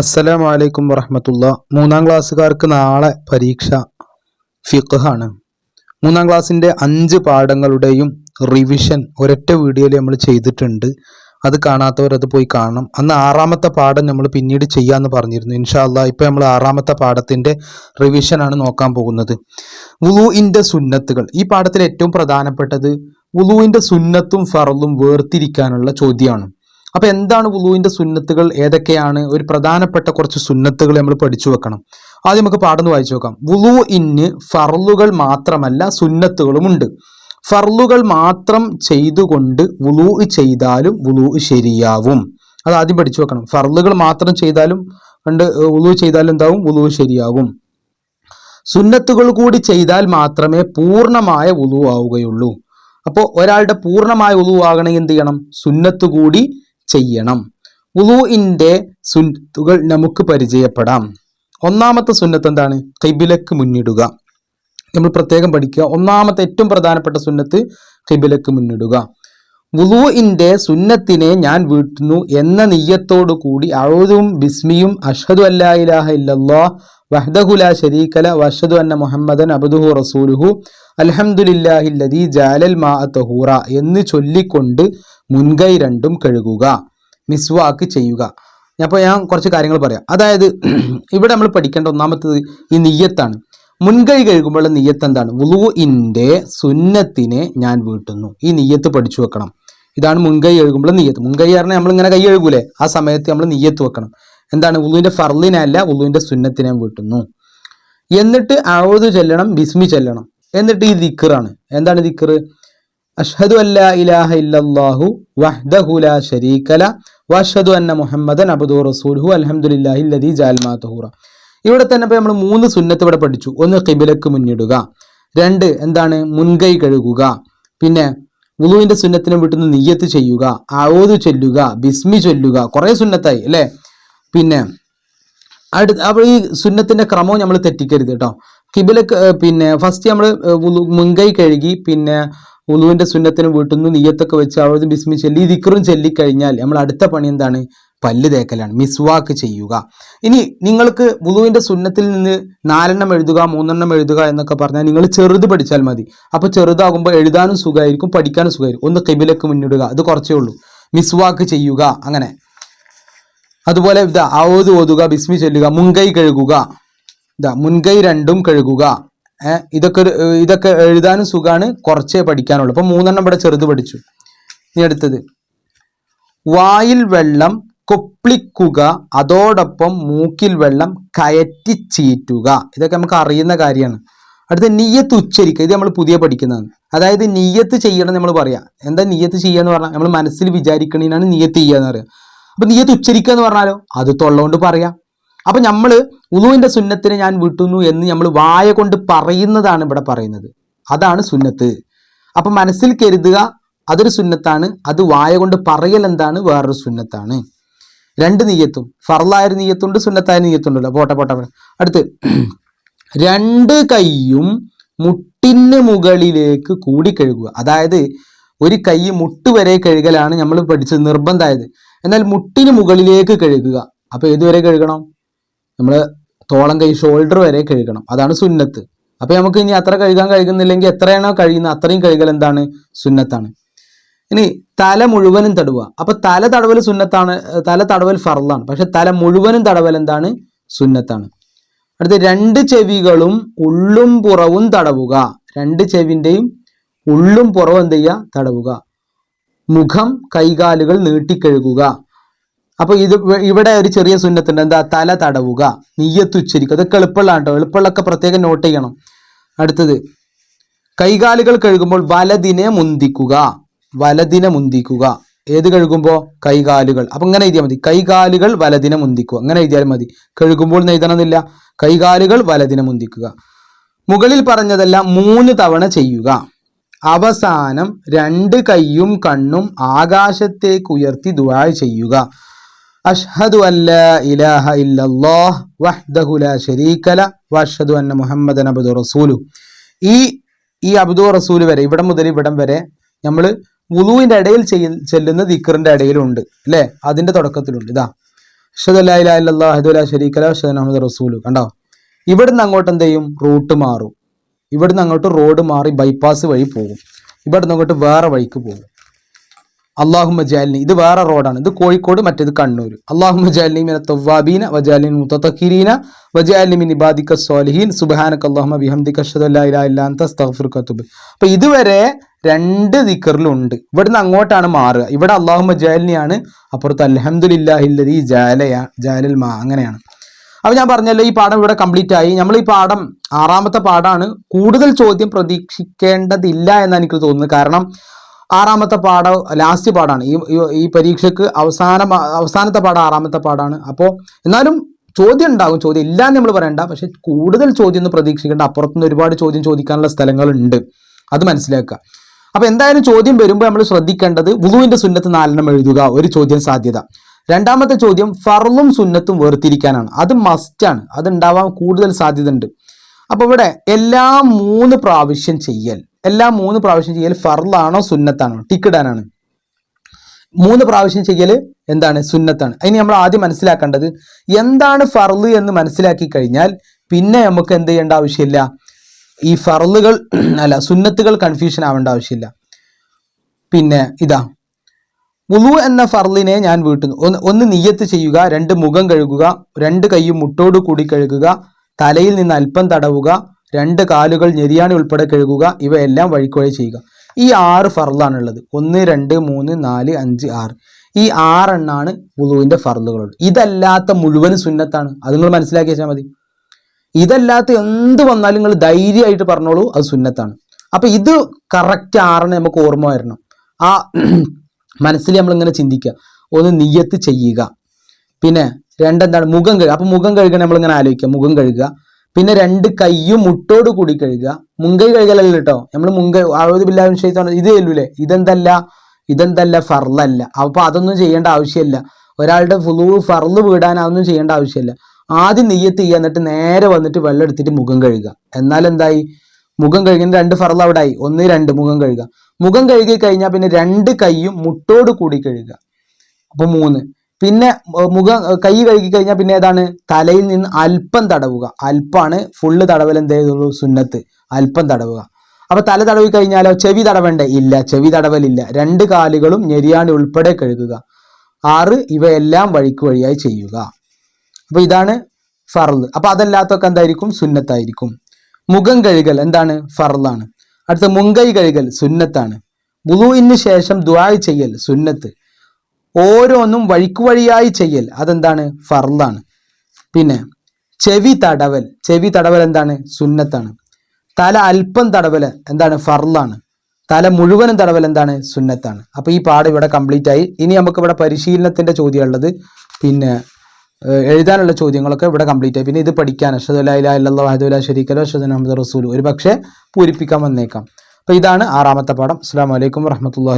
അസ്സലാമു വലൈക്കും വറഹമത്തുള്ള. മൂന്നാം ക്ലാസ്സുകാർക്ക് നാളെ പരീക്ഷ ഫിഖാണ്. മൂന്നാം ക്ലാസ്സിന്റെ അഞ്ച് പാഠങ്ങളുടെയും റിവിഷൻ ഒരൊറ്റ വീഡിയോയിൽ നമ്മൾ ചെയ്തിട്ടുണ്ട്. അത് കാണാത്തവർ അത് പോയി കാണണം. അന്ന് ആറാമത്തെ പാഠം നമ്മൾ പിന്നീട് ചെയ്യാമെന്ന് പറഞ്ഞിരുന്നു. ഇൻഷാല്ല ഇപ്പം നമ്മൾ ആറാമത്തെ പാഠത്തിന്റെ റിവിഷനാണ് നോക്കാൻ പോകുന്നത്. വുളുവിന്റെ സുന്നത്തുകൾ. ഈ പാഠത്തിൽ ഏറ്റവും പ്രധാനപ്പെട്ടത് വുളുവിന്റെ സുന്നത്തും ഫറലും വേർതിരിക്കാനുള്ള ചോദ്യമാണ്. അപ്പൊ എന്താണ് വുളുവിന്റെ സുന്നത്തുകൾ? ഏതൊക്കെയാണ്? ഒരു പ്രധാനപ്പെട്ട കുറച്ച് സുന്നത്തുകൾ നമ്മൾ പഠിച്ചു വെക്കണം. ആദ്യം നമുക്ക് പാടുന്നു വായിച്ചു നോക്കാം. വുളു ഇന്ന് ഫർലുകൾ മാത്രമല്ല സുന്നത്തുകളും ഉണ്ട്. ഫർലുകൾ മാത്രം ചെയ്തുകൊണ്ട് വുളു ചെയ്താലും വുളു ശരിയാവും. അത് ആദ്യം പഠിച്ചു വെക്കണം. ഫർലുകൾ മാത്രം ചെയ്താലും കണ്ട് വുളു ചെയ്താലും എന്താവും? വുളു ശരിയാകും സുന്നത്തുകൾ കൂടി ചെയ്താൽ മാത്രമേ പൂർണമായ വുളു ആവുകയുള്ളൂ. അപ്പോൾ ഒരാളുടെ പൂർണമായ ഉളു ആകണമെങ്കിൽ എന്ത് ചെയ്യണം? സുന്നത്ത് കൂടി ചെയ്യണം. ഉളുവിന്റെ സുന്നത്തുകൾ നമുക്ക് പരിചയപ്പെടാം. ഒന്നാമത്തെ സുന്നത്ത് എന്താണ്? കൈബിലക്ക് മുന്നിടുക. നമ്മൾ പ്രത്യേകം പഠിക്കുക. ഒന്നാമത്തെ ഏറ്റവും പ്രധാനപ്പെട്ട സുന്നത്ത് കൈബിലക്ക് മുന്നിടുക. വുളുവിന്റെ സുന്നത്തിനെ ഞാൻ വീട്ടുന്നു എന്ന നെയ്യത്തോടു കൂടി അഴുതും ബിസ്മിയും അഷ്ഹദു അല്ലാ ഇലാഹ ഇല്ലല്ലാ വഹ്ദഹു ലാ ശരീകല വഷദു അന്ന മുഹമ്മദൻ അബ്ദുഹു റസൂലുഹു അൽഹംദുലില്ലാഹില്ലദീ ജാലൽ മാ തഹൂറ എന്ന് ചൊല്ലിക്കൊണ്ട് മുൻകൈ രണ്ടും കഴുകുക. മിസ്വാക്ക് ചെയ്യുക. അപ്പോൾ ഞാൻ കുറച്ച് കാര്യങ്ങൾ പറയാം. അതായത് ഇവിടെ നമ്മൾ പഠിക്കേണ്ട ഒന്നാമത്തത് ഈ നെയ്യത്താണ്. മുൻകൈ കഴുകുമ്പോൾ നെയ്യത്ത് എന്താണ് വുളുവിന്റെ സുന്നത്തിനെ ഞാൻ വീട്ടുന്നു. ഈ നെയ്യത്ത് പഠിച്ചു വെക്കണം. ഇതാണ് മുൻകൈ കഴുകുമ്പോൾ നെയ്യത്ത്. മുൻകൈ പറഞ്ഞാൽ നമ്മൾ ഇങ്ങനെ കൈ കഴുകൂലേ? ആ സമയത്ത് നമ്മൾ നെയ്യത്ത് വെക്കണം. എന്താണ്? ഉളുവിന്റെ ഫർലിനല്ല ഉളുവിന്റെ സുന്നത്തിനെ വീട്ടുന്നു. എന്നിട്ട് അഴുതു ചെല്ലണം ബിസ്മി ചെല്ലണം. എന്നിട്ട് ഈ ദിക്കറാണ്. എന്താണ് ദിക്കറ്? അഷ്ഹദു അല്ലാ ഇലാഹ ഇല്ലല്ലാഹു വഹ്ദഹു ലാ ശരീകല വഅഷ്ഹദു അന്ന മുഹമ്മദൻ അബ്ദു റസൂലുഹു അൽഹംദുലില്ലാഹി ലദീ ജാൽമാ തഹൂറ. ഇവിടെ തന്നെ ഇപ്പോൾ നമ്മൾ മൂന്ന് സുന്നത്ത് ഇവിടെ പഠിച്ചു. ഒന്ന് കിബിലക്ക് മുന്നിടുക. രണ്ട് എന്താണ്? മുൻകൈ കഴുകുക. പിന്നെ വുളുവിന്റെ സുന്നത്തിനെ വിട്ടുന്ന് നിയ്യത്ത് ചെയ്യുക. ആവോത് ചൊല്ലുക. ബിസ്മി ചൊല്ലുക. കുറേ സുന്നത്തായി അല്ലേ? പിന്നെ അടുത്ത അപ്പോൾ ഈ സുന്നത്തിന്റെ ക്രമവും നമ്മൾ തെറ്റിക്കരുത് കേട്ടോ. കിബിലക്ക് പിന്നെ ഫസ്റ്റ് നമ്മൾ മുൻകൈ കഴുകി പിന്നെ ഉളുവിന്റെ സുന്നത്തിന് വീട്ടുന്നു നീയത്തൊക്കെ വെച്ച് അവിടെ ബിസ്മി ചൊല്ലി ദിക്കറും ചൊല്ലിക്കഴിഞ്ഞാൽ നമ്മൾ അടുത്ത പണി എന്താണ്? പല്ല് തേക്കലാണ്. മിസ്വാക്ക് ചെയ്യുക. ഇനി നിങ്ങൾക്ക് വുളുവിന്റെ സുന്നത്തിൽ നിന്ന് നാലെണ്ണം എഴുതുക മൂന്നെണ്ണം എഴുതുക എന്നൊക്കെ പറഞ്ഞാൽ നിങ്ങൾ ചെറുത് പഠിച്ചാൽ മതി. അപ്പോൾ ചെറുതാകുമ്പോൾ എഴുതാനും സുഖമായിരിക്കും പഠിക്കാനും സുഖമായിരിക്കും. ഒന്ന് കിബിലക്ക് മുന്നിടുക. അത് കുറച്ചേ ഉള്ളൂ. മിസ്വാക്ക് ചെയ്യുക. അങ്ങനെ. അതുപോലെ ഇതാ ഔദ് ഓതുക ബിസ്മി ചൊല്ലുക മുൻകൈ കഴുകുക. ഇതാ മുൻകൈ രണ്ടും കഴുകുക. ഇതൊക്കെ ഇതൊക്കെ എഴുതാനും സുഖമാണ് കുറച്ചേ പഠിക്കാനുള്ളൂ. അപ്പൊ മൂന്നെണ്ണം ഇവിടെ ചെറുത് പഠിച്ചു. നീ അടുത്തത്. വായിൽ വെള്ളം കൊപ്ലിക്കുക അതോടൊപ്പം മൂക്കിൽ വെള്ളം കയറ്റി ചീറ്റുക. ഇതൊക്കെ നമുക്ക് അറിയുന്ന കാര്യമാണ്. അടുത്ത നീയത്ത് ഉച്ചരിക്കുക. ഇത് നമ്മൾ പുതിയ പഠിക്കുന്നതാണ്. അതായത് നീയത്ത് ചെയ്യണം നമ്മൾ പറയാം. എന്താ നീയത്ത് ചെയ്യുക എന്ന് പറഞ്ഞാൽ നമ്മൾ മനസ്സിൽ വിചാരിക്കണതിനാണ് നീയത്ത് ചെയ്യുക എന്ന് പറയുക. അപ്പൊ നീയത്ത് ഉച്ചരിക്കുക എന്ന് പറഞ്ഞാലോ? അത് തൊള്ളകൊണ്ട് പറയാം. അപ്പൊ നമ്മൾ ഉളുവിന്റെ സുന്നത്തിനെ ഞാൻ വിട്ടുന്നു എന്ന് നമ്മൾ വായ കൊണ്ട് പറയുന്നതാണ് ഇവിടെ പറയുന്നത്. അതാണ് സുന്നത്ത്. അപ്പൊ മനസ്സിൽ കരുതുക അതൊരു സുന്നത്താണ്. അത് വായ കൊണ്ട് പറയൽ എന്താണ്? വേറൊരു സുന്നത്താണ്. രണ്ട് നീയത്തും. ഫർലായ നീയത്തുണ്ട് സുന്നത്തായ നീയത്തുണ്ടല്ലോ. പോട്ടെ പോട്ടെ. അടുത്ത്. രണ്ട് കൈയും മുട്ടിന് മുകളിലേക്ക് കൂടി കഴുകുക. അതായത് ഒരു കൈ മുട്ട് വരെ കഴുകലാണ് നമ്മൾ പഠിച്ചത് നിർബന്ധമായത്. എന്നാൽ മുട്ടിന് മുകളിലേക്ക് കഴുകുക. അപ്പൊ ഏതുവരെ കഴുകണം? നമ്മൾ തോളം കൈ ഷോൾഡർ വരെ കഴുകണം. അതാണ് സുന്നത്ത്. അപ്പോൾ നമുക്ക് ഇനി അത്ര കഴുകാൻ കഴിയുന്നില്ലെങ്കിൽ എത്രയാണോ കഴിയുന്നത് അത്രയും കഴുകൽ എന്താണ്? സുന്നത്താണ്. ഇനി തല മുഴുവനും തടവുക അപ്പൊ തല തടവൽ സുന്നത്താണ് തല തടവൽ ഫറലാണ് പക്ഷെ തല മുഴുവനും തടവൽ എന്താണ്? സുന്നത്താണ്. അടുത്ത രണ്ട് ചെവികളും ഉള്ളും പുറവും തടവുക. രണ്ട് ചെവിന്റെയും ഉള്ളും പുറവും എന്ത് ചെയ്യുക? തടവുക. മുഖം കൈകാലുകൾ നീട്ടിക്കഴുകുക. അപ്പൊ ഇത് ഇവിടെ ഒരു ചെറിയ സുന്നത്തുണ്ട്. എന്താ? തല തടവുക. നെയ്യത്ത് ഉച്ചരിക്കുക. അതൊക്കെ എളുപ്പമുള്ളതാണ് കേട്ടോ എളുപ്പമുള്ളൊക്കെ പ്രത്യേകം നോട്ട് ചെയ്യണം. അടുത്തത്. കൈകാലുകൾ കഴുകുമ്പോൾ വലതിനെ മുന്തിക്കുക. വലതിനെ മുന്തിക്കുക. ഏത് കഴുകുമ്പോൾ കൈകാലുകൾ. അപ്പൊ ഇങ്ങനെ എഴുതിയാൽ മതി. കൈകാലുകൾ വലതിനെ മുന്തിക്കുക. അങ്ങനെ എഴുതിയാൽ മതി. കഴുകുമ്പോൾ എഴുതണമെന്നില്ല. കൈകാലുകൾ വലതിനെ മുന്തിക്കുക. മുകളിൽ പറഞ്ഞതെല്ലാം മൂന്ന് തവണ ചെയ്യുക. അവസാനം രണ്ട് കൈയും കണ്ണും ആകാശത്തേക്ക് ഉയർത്തി ദുആ ചെയ്യുക. അഷ്ഹദു അല്ലാ ഇലാഹ ഇല്ലല്ലാഹ് വഹ്ദഹു ലാ ശരീക ല വഅഷ്ഹദു അന്ന മുഹമ്മദൻ അബ്ദു റസൂലു. ഈ ഈ അബ്ദു റസൂൽ വരെ ഇവിടം മുതൽ ഇവിടം വരെ നമ്മൾ വുളുവിന്റെ ഇടയിൽ ചെയ്യ ചെല്ലുന്ന ദിക്കറിന്റെ ഇടയിലുണ്ട് അല്ലേ? അതിന്റെ തുടക്കത്തിലുണ്ട്. ഇതാ അഷ്ഹദു അല്ലാ ഇലാഹ ഇല്ലല്ലാഹ് വഹ്ദഹു ലാ ശരീകല വഅഷ്ഹദു അന്ന മുഹമ്മദൻ റസൂലു. കണ്ടോ? ഇവിടുന്ന് അങ്ങോട്ട് എന്ത് ചെയ്യും? റൂട്ട് മാറും. ഇവിടുന്ന് അങ്ങോട്ട് റോഡ് മാറി ബൈപ്പാസ് വഴി പോകും. ഇവിടുന്ന് അങ്ങോട്ട് വേറെ വഴിക്ക് പോകും. അള്ളാഹുമ്മ ജാലിനി. ഇത് വേറെ റോഡാണ്. ഇത് കോഴിക്കോട് മറ്റേത് കണ്ണൂർ അള്ളാഹുമ ജാലിനി മിന തവ്വാബീന വജാലിൻ മുത്തഖീരീന വജാലിനി മിൻ ഇബാദിക്ക സോലഹീൻ സുബ്ഹാനക അല്ലാഹുമ്മ ബിഹംദിക അഷ്ഹദു അല്ലാ ഇലാഹ ഇല്ലാ അൻത അസ്തഗ്ഫിറുക അപ്പോൾ ഇതുവരെ രണ്ട് ദിക്കറിലുണ്ട് ഇവിടുന്ന് അങ്ങോട്ടാണ് മാറുക. ഇവിടെ അള്ളാഹുമ ജാലിനിയാണ്. അപ്പുറത്ത് അലഹമുല്ലാഹില്ലതി ജാലയ ജാലൽ മാ അങ്ങനെയാണ്. അപ്പോൾ ഞാൻ പറഞ്ഞല്ലോ ഈ പാഠം ഇവിടെ കംപ്ലീറ്റ് ആയി. നമ്മൾ ഈ പാഠം ആറാമത്തെ പാഠമാണ് കൂടുതൽ ചോദ്യം പ്രതീക്ഷിക്കേണ്ടതില്ല എന്നാണ് എനിക്ക് തോന്നുന്നത്. കാരണം ആറാമത്തെ പാഠം ലാസ്റ്റ് പാഠമാണ് ഈ ഈ- പരീക്ഷയ്ക്ക് അവസാന അവസാനത്തെ പാഠം ആറാമത്തെ പാഠമാണ് അപ്പോൾ എന്നാലും ചോദ്യം ഉണ്ടാകും. ചോദ്യം ഇല്ല എന്ന് നമ്മൾ പറയണ്ട. പക്ഷെ കൂടുതൽ ചോദ്യം ഒന്നും പ്രതീക്ഷിക്കേണ്ട. അപ്പുറത്തുനിന്ന് ഒരുപാട് ചോദ്യം ചോദിക്കാനുള്ള സ്ഥലങ്ങളുണ്ട്. അത് മനസ്സിലാക്കുക. അപ്പോൾ എന്തായാലും ചോദ്യം വരുമ്പോൾ നമ്മൾ ശ്രദ്ധിക്കേണ്ടത് വുളുവിന്റെ സുന്നത്ത് നാലെണ്ണം എഴുതുക. ഒരു ചോദ്യം സാധ്യത. രണ്ടാമത്തെ ചോദ്യം ഫർളും സുന്നത്തും വേർതിരിക്കാനാണ്. അത് മസ്റ്റാണ് അത് ഉണ്ടാവാൻ കൂടുതൽ സാധ്യത ഉണ്ട് അപ്പോൾ ഇവിടെ എല്ലാ മൂന്ന് പ്രാവശ്യം ചെയ്യൽ. എല്ലാ മൂന്ന് പ്രാവശ്യം ചെയ്യൽ ഫർളാണോ സുന്നത്താണോ? ടിക്കിടാനാണ്. മൂന്ന് പ്രാവശ്യം ചെയ്യൽ എന്താണ്? സുന്നത്താണ്. അതിന് നമ്മൾ ആദ്യം മനസ്സിലാക്കേണ്ടത് എന്താണ് ഫർൾ എന്ന് മനസ്സിലാക്കി കഴിഞ്ഞാൽ പിന്നെ നമുക്ക് എന്ത് ചെയ്യേണ്ട ആവശ്യമില്ല. ഈ ഫർളുകൾ അല്ല സുന്നത്തുകൾ കൺഫ്യൂഷൻ ആവേണ്ട ആവശ്യമില്ല. പിന്നെ ഇതാ. ഉളു എന്ന ഫർലിനെ ഞാൻ വീട്ടുന്നു. ഒന്ന് ഒന്ന് നിയ്യത്ത് ചെയ്യുക രണ്ട് മുഖം കഴുകുക രണ്ട് കൈയും മുട്ടോട് കൂടി കഴുകുക തലയിൽ നിന്ന് അല്പം തടവുക രണ്ട് കാലുകൾ ഞെരിയാണി ഉൾപ്പെടെ കഴുകുക ഇവയെല്ലാം വഴിക്കുവഴി ചെയ്യുക. ഈ ആറ് ഫർലാണുള്ളത് ഒന്ന് രണ്ട് മൂന്ന് നാല് അഞ്ച് ആറ്. ഈ ആറെണ്ണാണ് വുളുവിന്റെ ഫർളുകളുള്ളത് ഇതല്ലാത്ത മുഴുവൻ സുന്നത്താണ്. അത് നിങ്ങൾ മനസ്സിലാക്കി വെച്ചാൽ മതി. ഇതല്ലാത്ത എന്ത് വന്നാലും നിങ്ങൾ ധൈര്യമായിട്ട് പറഞ്ഞോളൂ അത് സുന്നത്താണ്. അപ്പൊ ഇത് കറക്റ്റ് ആറിന് നമുക്ക് ഓർമ്മ വരണം. ആ മനസ്സിൽ നമ്മൾ ഇങ്ങനെ ചിന്തിക്കുക. ഒന്ന് നിയ്യത്ത് ചെയ്യുക. പിന്നെ രണ്ടെന്താണ്? മുഖം കഴുകുക. അപ്പൊ മുഖം കഴുകാൻ നമ്മൾ ഇങ്ങനെ ആലോചിക്കുക. മുഖം കഴുകുക. പിന്നെ രണ്ട് കയ്യും മുട്ടോട് കൂടി കഴുകുക. മുങ്കൈ കഴുകലല്ല കേട്ടോ. നമ്മൾ മുങ്കൈ അഴുപത് ബില്ലാവിൻ ഷെയ്ത്താണ് ഇത് ചെല്ലൂലേ ഇതെന്തല്ല? ഇതെന്തല്ല? ഫർലല്ല അപ്പൊ അതൊന്നും ചെയ്യേണ്ട ആവശ്യമില്ല. ഒരാളുടെ ഫുളു ഫർൾ വീടാൻ അതൊന്നും ചെയ്യേണ്ട ആവശ്യമില്ല. ആദ്യം നെയ്യത്ത് ചെയ്യുക എന്നിട്ട് നേരെ വന്നിട്ട് വെള്ളം എടുത്തിട്ട് മുഖം കഴുകുക. എന്നാൽ എന്തായി? മുഖം കഴുകുന്ന രണ്ട് ഫർൾ അവിടെ ആയി ഒന്ന് രണ്ട് മുഖം കഴുകുക. മുഖം കഴുകി കഴിഞ്ഞാൽ പിന്നെ രണ്ട് കൈയും മുട്ടോട് കൂടി കഴുകുക. അപ്പൊ മൂന്ന്. പിന്നെ മുഖം കൈ കഴുകി കഴിഞ്ഞാൽ പിന്നെ ഏതാണ്? തലയിൽ നിന്ന് അല്പം തടവുക. അല്പാണ് ഫുള്ള് തടവൽ എന്ത് സുന്നത്ത്. അല്പം തടവുക. അപ്പൊ തല തടവി കഴിഞ്ഞാലോ? ചെവി തടവണ്ടേ? ഇല്ല ചെവി തടവലില്ല. രണ്ട് കാലുകളും ഞെരിയാണ്ട് ഉൾപ്പെടെ കഴുകുക. ആറ് ഇവയെല്ലാം വഴിക്ക് വഴിയായി ചെയ്യുക. അപ്പൊ ഇതാണ് ഫർൾ അപ്പൊ അതല്ലാത്തൊക്കെ എന്തായിരിക്കും? സുന്നത്തായിരിക്കും. മുഖം കഴുകൽ എന്താണ്? ഫർളാണ് അടുത്ത മുങ്കൈ കഴുകൽ സുന്നത്താണ്. ബുധുവിന് ശേഷം ദ്വായ് ചെയ്യൽ സുന്നത്ത്. ഓരോന്നും വഴിക്കു വഴിയായി ചെയ്യൽ. അതെന്താണ്? ഫർദാണ്. പിന്നെ ചെവി തടവൽ. ചെവി തടവൽ എന്താണ്? സുന്നത്താണ്. തല അല്പം തടവൽ എന്താണ്? ഫർദാണ്. തല മുഴുവനും തടവൽ എന്താണ്? സുന്നത്താണ്. അപ്പോൾ ഈ പാഠം ഇവിടെ കംപ്ലീറ്റ് ആയി. ഇനി നമുക്ക് ഇവിടെ പരിശീലനത്തിന്റെ ചോദ്യമുള്ളത് പിന്നെ എഴുതാനുള്ള ചോദ്യങ്ങളൊക്കെ ഇവിടെ കംപ്ലീറ്റ് ആയി. പിന്നെ ഇത് പഠിക്കാൻ അഷദ് അല്ലാ ഷരീഖലോ അഷദ് അഹമ്മദ് റസൂൽ ഒരു പക്ഷേ പൂരിപ്പിക്കാൻ വന്നേക്കാം. അപ്പൊ ഇതാണ് ആറാമത്തെ പാഠം. അസ്സാം വലൈക്കും വറഹമത്തല്ലാഹി